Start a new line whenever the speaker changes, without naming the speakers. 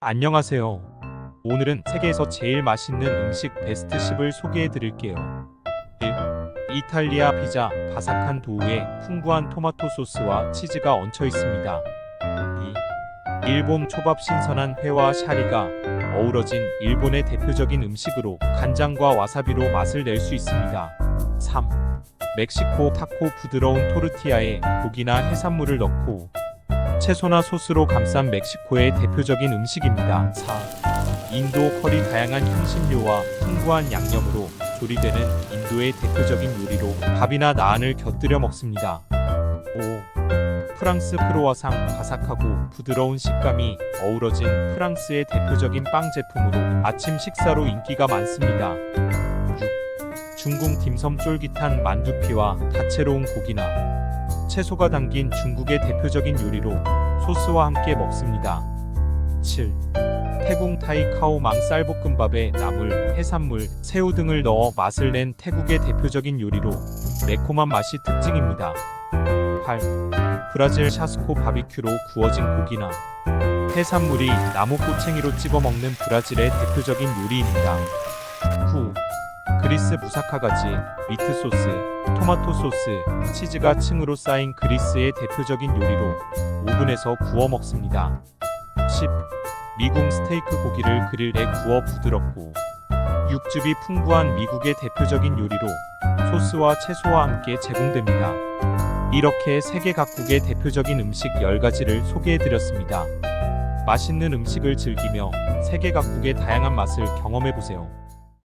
안녕하세요. 오늘은 세계에서 제일 맛있는 음식 베스트 10을 소개해 드릴게요. 1. 이탈리아 피자 바삭한 도우에 풍부한 토마토 소스와 치즈가 얹혀 있습니다. 2. 일본 초밥 신선한 회와 샤리가 어우러진 일본의 대표적인 음식으로 간장과 와사비로 맛을 낼 수 있습니다. 3. 멕시코 타코 부드러운 토르티아에 고기나 해산물을 넣고 채소나 소스로 감싼 멕시코의 대표적인 음식입니다. 4. 인도 커리 다양한 향신료와 풍부한 양념으로 조리되는 인도의 대표적인 요리로 밥이나 나안을 곁들여 먹습니다. 5. 프랑스 크로와상 바삭하고 부드러운 식감이 어우러진 프랑스의 대표적인 빵 제품으로 아침 식사로 인기가 많습니다. 6. 중국 딤섬 쫄깃한 만두피와 다채로운 고기나 채소가 담긴 중국의 대표적인 요리로 소스와 함께 먹습니다. 7. 태국 타이 카오 망 쌀 볶음밥에 나물, 해산물, 새우 등을 넣어 맛을 낸 태국의 대표적인 요리로 매콤한 맛이 특징입니다. 8. 브라질 샤스코 바비큐로 구워진 고기나 해산물이 나무 꼬챙이로 찍어 먹는 브라질의 대표적인 요리입니다. 9. 그리스 무사카가지, 미트 소스, 토마토 소스, 치즈가 층으로 쌓인 그리스의 대표적인 요리로 오븐에서 구워 먹습니다. 10. 미국 스테이크 고기를 그릴에 구워 부드럽고 육즙이 풍부한 미국의 대표적인 요리로 소스와 채소와 함께 제공됩니다. 이렇게 세계 각국의 대표적인 음식 10가지를 소개해드렸습니다. 맛있는 음식을 즐기며 세계 각국의 다양한 맛을 경험해보세요.